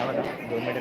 అవదా government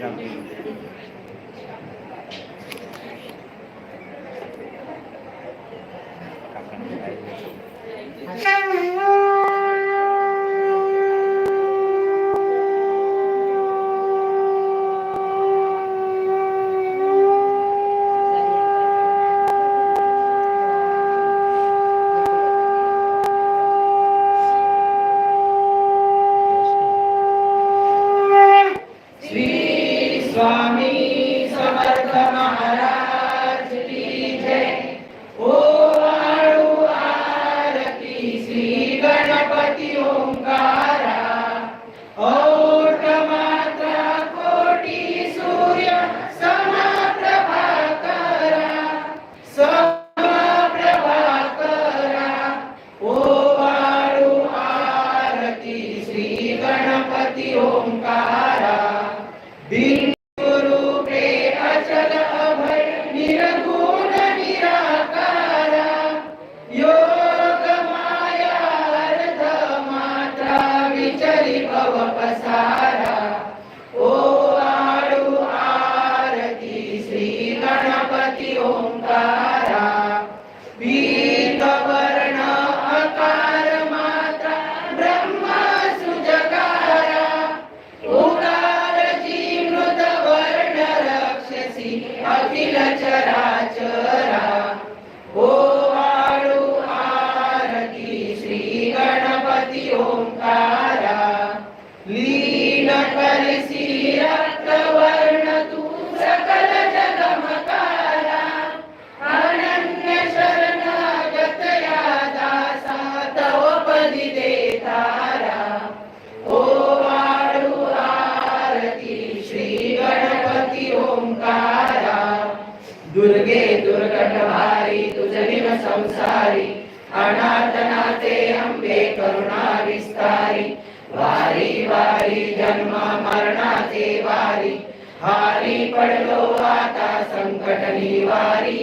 संसारी अनाथनाथे अंबे करुणा विस्तारी। वारी वारी जन्म मरणाचे वारी। हारी पडलो आता संकट निवारी।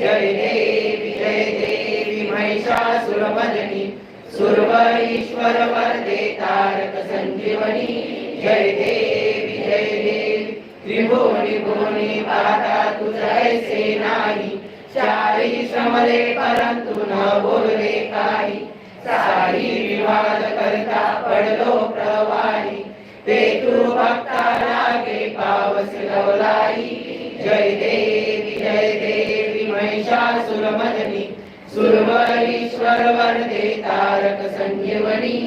जय देवी जय देवी महिषासुरमदनी सुरव ईश्वर वरदे तारक संजीवनी। जय देवी जय देवी। त्रिभुवनी भुवनी पाहता तुझ ऐसे नाही। चारी श्रमले परंतु न बोलले काही. सारी विवाद करता पडलो प्रवाही. ते तू भक्ता लागे पावस लवलाई जय देवी जय देवी महिषासुरमदनी सुरवरीश्वर वरदे तारक संजीवनी.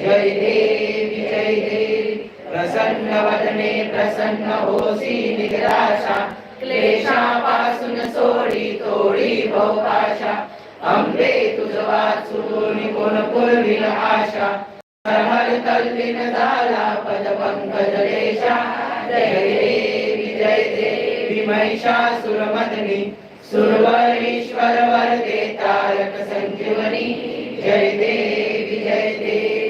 जय देवी जय देवी. प्रसन्न वदने प्रसन्न होसी निराशा. क्लेशापासून सोडी तोडी भोपाशा अंबे तुझ वाचून कोण पुरविल आशा? हर तल्लीन झाला पद पंकज देशा. जय देवी जय देवी महिषासुरमदनी सुरवरीश्वर वरदे तारक संजीवनी. जय देवी जय देवी.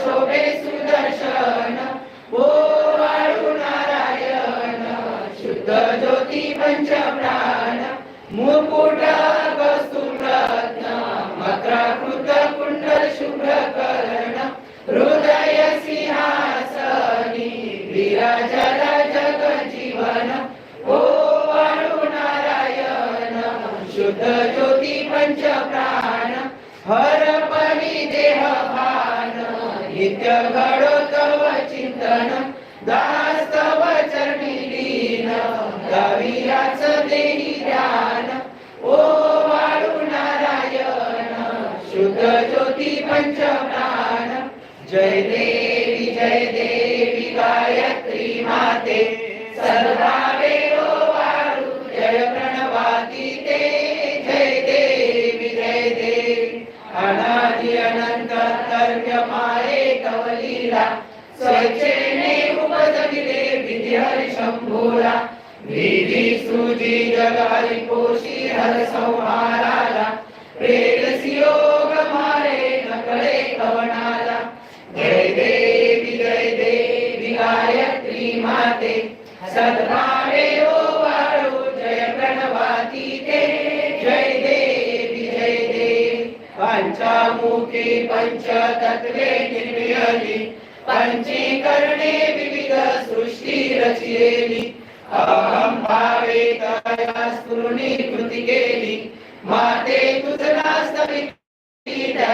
शोभे सुदर्शन ओ वाळू नारायण शुद्ध ज्योती पंच प्राण मुकुट वस्तु रत्न मकराकृत कुंडल शुभ्र कर्ण हृदय सिंहासनी विराजल जग जीवन ओ वाळू नारायण शुद्ध ज्योती पंच प्राण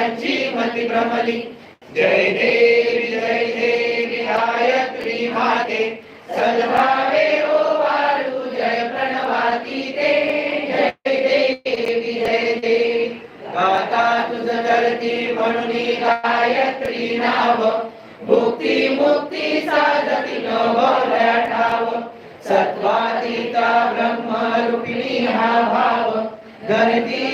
त्यांची मती भ्रमली जय देवी जय देवी गायत्री माते सद्भावे ओ वाळू जय प्रणवाती ते जय देवी जय देवी माता तुझ धरती म्हणून गायत्री नाव भुक्ती मुक्ती साधती नवलया ठाव सत्वातीता ब्रह्मरूपिणी हा भाव धरती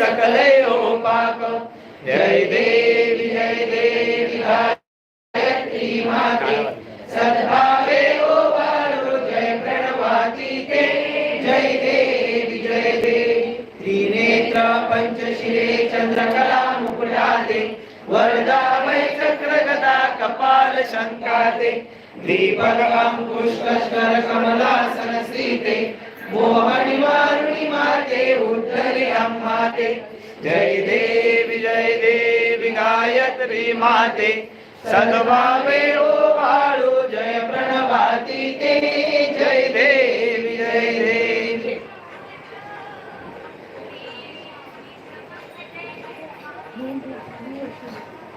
अवृत्ती पाप जय देवी जय देवी गायत्री माते। सद्भावे ओ वाळू जय प्रणवाती के। जय देवी जय देवी त्रिनेत्र पंचशिरे चंद्रकला मुकुटादे वरदा वै चक्र गदा कपाल शंकाते। दीपक अंकुश कमलासन सीते। मोहनी वारुणी माते उद्धरे अम्माते। जय देवी जय देवी गायत्री माते। सद्भावे ओ जय प्रणवाती ते। जय देवी जय देवी।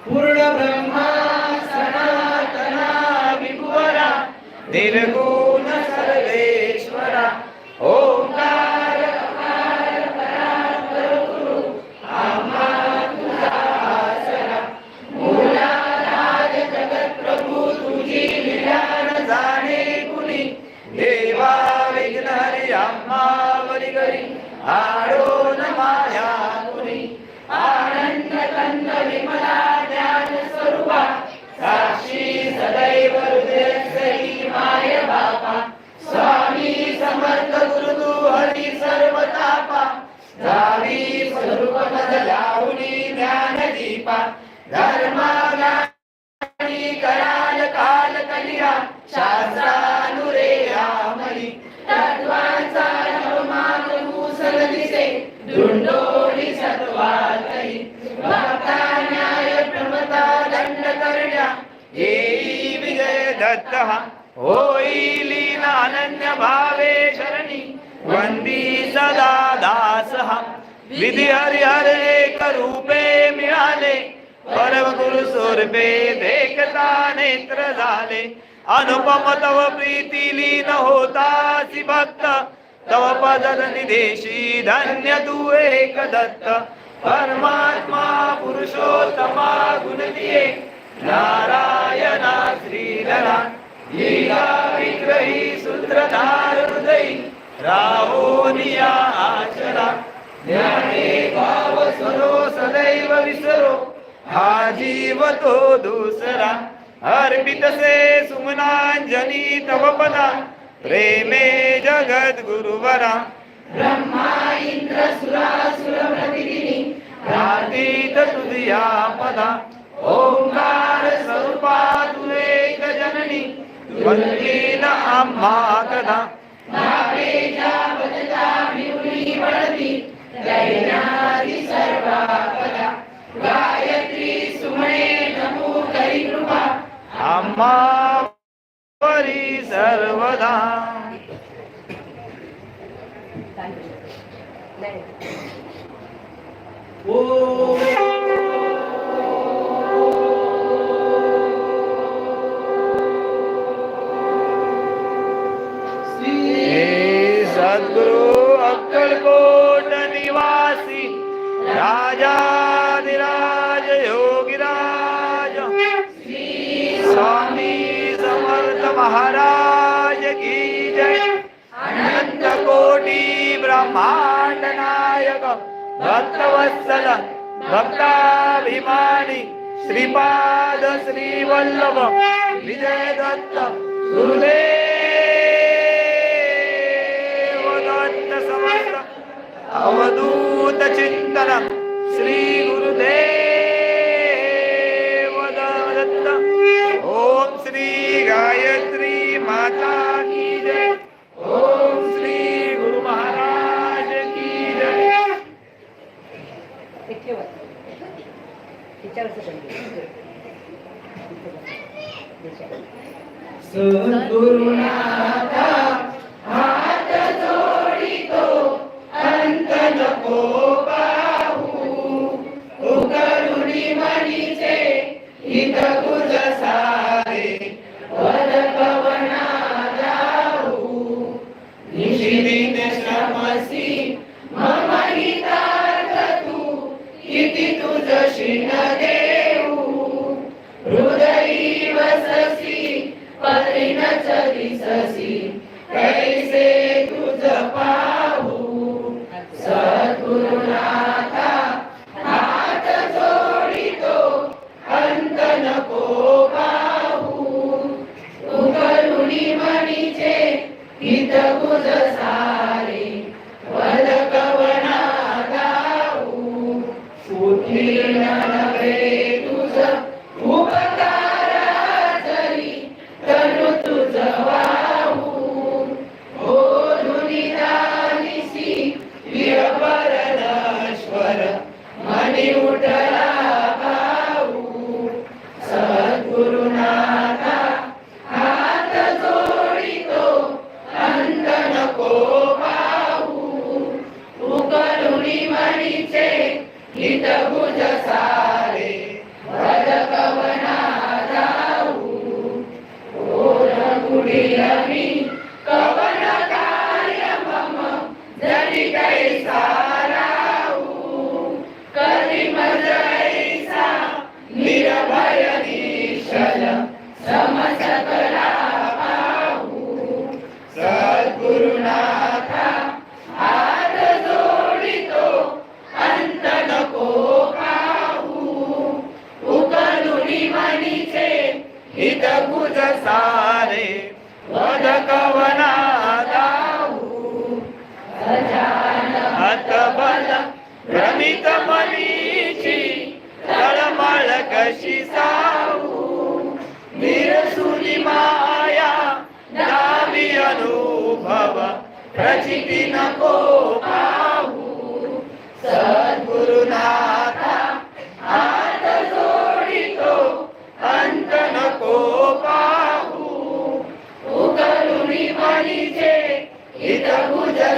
पूर्ण ब्रह्मा सनातना विभुवरा निर्गुण मुसल दिसे सत्वातही. भक्ता न्याय प्रमता दंड करण्या येई विजय दत्त. अनन्य भावे शरणी. वंदी सदा दास. विधी हरिहर एक रूपे मिळाले. परम गुरु स्वरूपे देखता नेत्र झाले. अनुपम तव प्रीती लीन होतासी भक्त तव पद निदेशी धन्य तू एक दत्त परमात्मा पुरुषोत्तमा गुण दिये नारायणा श्रीधरा लीला विग्रही सूत्रधार हृदयी राहोनिया आचरा ज्ञाने भाव सरो सदैव विसरो हा जीव तो दुसरा अर्पितसे सुमनांजनी तव पदा। प्रेमे जगद गुरुवरा ब्रह्मा इंद्र सुरासुर प्रतिदिनी प्रार्थीत तुझिया पदा। ओंकार स्वरूपा तुलेक जननी। वंदीन आम्हा कदा भावेच्या बदला भिवली पडती दैनादी सर्वा पदा गायत्री सुमणे नमो करी कृपा। आम्हा परी सर्वदा. श्री सद्गुरु अक्कलकोट निवासी राजाधिराज योगिराज स्वामी समर्थ महाराज की जय अनंत कोटी ब्रह्मांड नायक भक्तवत्सल भक्ताभिमानी श्रीपाद श्री वल्लभ विजय दत्त गुरुदेव दत्त समर्थ अवधूत चिंतन श्री गुरुदेव गायत्री माता की जय। ओम श्री गुरु महाराज की जय। सद्गुरुनाथा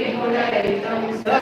e rogarei, então,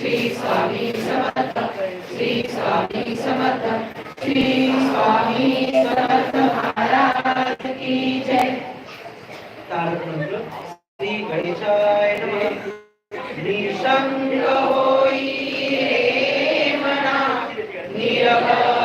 Shri Swami Samarth Shri Swami Samarth Shri Swami Samarth Maharaj की जय तारक मंत्र श्री गणेशाय नमः निशंक होई रे मना निरभय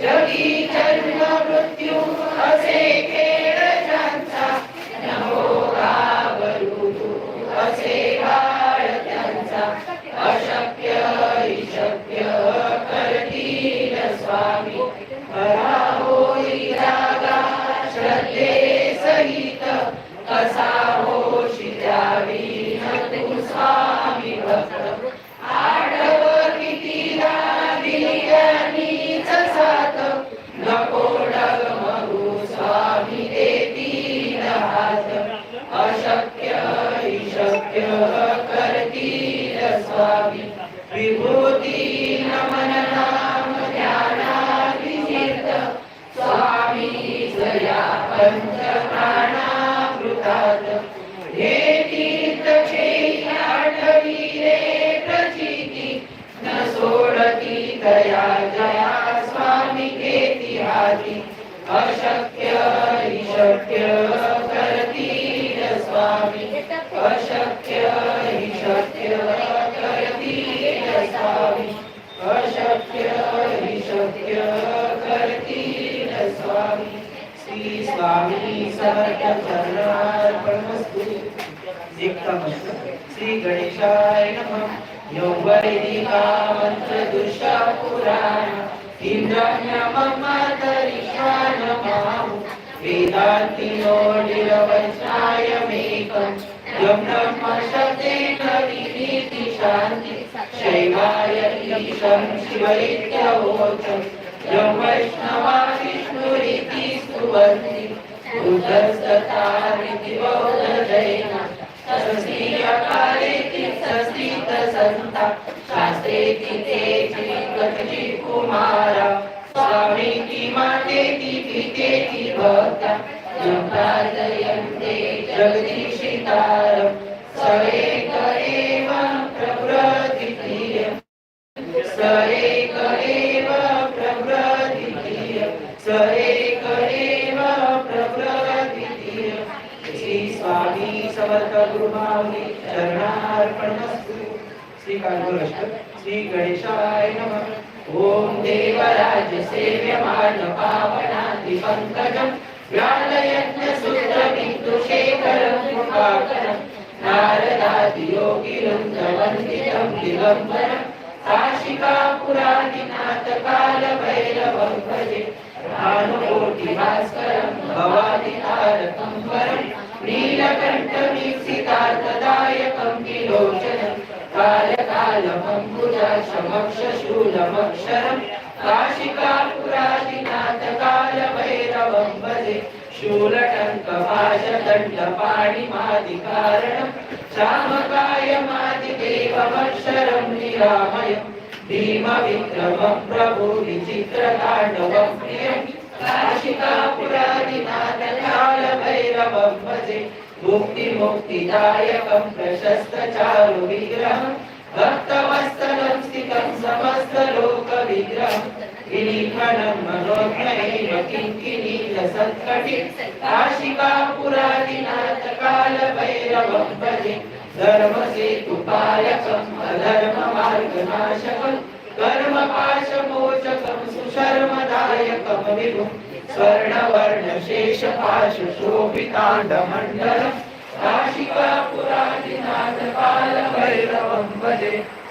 जगी जन्म मृत्यू असे जया जया स्वामी घेती हाती अशक्य हि शक्य करतील स्वामी। अशक्य हि शक्य करतील स्वामी। अशक्य हि शक्य करतील स्वामी। श्री स्वामी समर्थ चरणार्पणमस्तु दीप्तमस्तु श्री गणेशाय नमः। यो शान्ति शैवाय ईशं शिवैत्यवोचम् यं वैष्णवा विष्णुरिति स्तुवन्ति बौद्धजैन सस्थितसन्ता शास्त्रेति ते कुमारा स्वामीति मातेति पितेति भक्ता यं प्रार्थयन्ते कालभ्रष्ट श्री गणेशाय नमः. ओम देवराज सेव्यमान पावनादि पंकजं ज्ञानयज्ञ सूत्र बिन्दुशेखरं कृपाकरं नारदादि योगिनं वन्दितं दिगम्बरं काशिका पुराणिनाथ कालभैरवं भजे भानुकोटिभास्करं भवादितारकं वरं नीलकण्ठमीक्षितार्थदायकं किलोचनम् कालकालमम्बुजा समक्षशूलमक्षरं काशिकापुरादिनाथ कालभैरवं भजे शूलटङ्कभाषदण्डपाणिमादिकारणं श्यामकायमादिदेवमक्षरं निरामयं भीमविक्रमं प्रभु विचित्रताण्डवं प्रियं काशिकापुरादिनाथ कालभैरवं भजे मुक्तिमुक्तिदायकं प्रशस्तचारु विग्रहं भक्तवत्सलं स्थितं समस्तलोकविग्रहं विलीखनं मनोज्ञैव किङ्किणीलसत्कटि काशिकापुरादिनाथ कालभैरवं भजे धर्मसेतुपालकम् अधर्ममार्गनाशकं कर्मपाशमोचकं सुशर्मदायकं विभुं स्वर्णवर्णशेषपाशशोभिताण्डमण्डलं काशिकापुरादिनाथ कालभैरवं भजे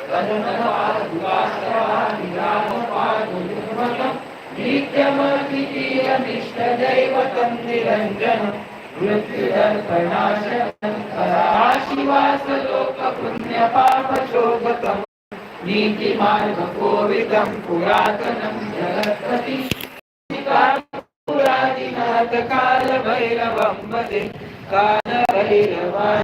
करुणपादुकास्तवानि रामपादुर्मकं नित्यमद्वितीयमिष्टदैवतं निरञ्जनं मृत्युदर्पणाशनं कराशिवासलोकपुण्यपापशोभकम् नीतिमार्गकोविदं पुरातनं जगत्पति पुरादिनाथ कालभैरवं वदे कालभैरव